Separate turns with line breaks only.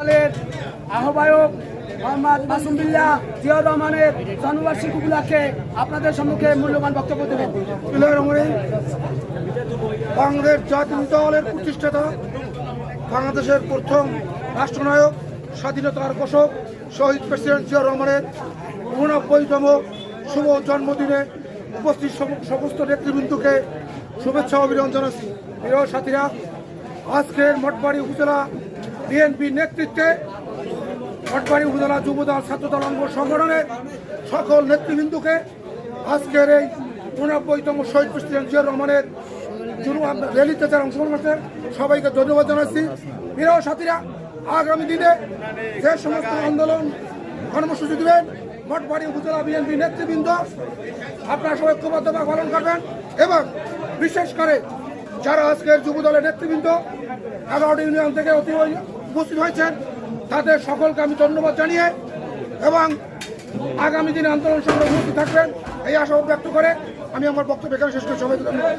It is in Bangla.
দলের আহ্বায়ক মোহাম্মদ মাসুম বিল্লাহ জিয়াউর রহমানের জন্মবার্ষিকী উপলক্ষে আপনাদের সম্মুখে মূল্যবান বক্তব্য দেবেন।
বাংলাদেশ জাতীয় দলের প্রতিষ্ঠাতা, বাংলাদেশের প্রথম রাষ্ট্রনায়ক, স্বাধীনতার ঘোষক, শহীদ প্রেসিডেন্ট জিয়া রহমানের উনব্বইতম শুভ জন্মদিনে উপস্থিত সম- সমস্ত নেতৃবৃন্দকে শুভেচ্ছা অভিনন্দন জানাচ্ছি। প্রিয় সাথীরা, আজকের মঠবাড়ি উপজেলা বিএনপি নেতৃত্বে মঠবাড়ি উপজেলা যুবদল ছাত্রদল অঙ্গ সংগঠনের সকল নেতৃবৃন্দকে আজকের এই উনব্বইতম শহীদ প্রেসিডেন্ট জিয়া রহমানের র্যালিতে যারা অংশগ্রহণ করছেন সবাইকে ধন্যবাদ জানাচ্ছি। প্রিয় সাথীরা, আগামী দিনে যে সমস্ত আন্দোলন কর্মসূচি দেবেন মঠবাড়ি উপজেলা বিএনপি নেতৃবৃন্দ, আপনারা সবাই ঐক্যবদ্ধভাবে পালন করবেন এবং বিশেষ করে যারা আজকের যুব দলের নেতৃবৃন্দ, এগারোটি ইউনিয়ন থেকে অতি উপস্থিত হয়েছেন, তাদের সকলকে আমি ধন্যবাদ জানিয়ে এবং আগামী দিনে আন্দোলন সংগ্রাম উপস্থিত থাকবেন, এই আশা ব্যক্ত করে আমি আমার বক্তব্য এখানে শেষ করে সবাইকে ধন্যবাদ।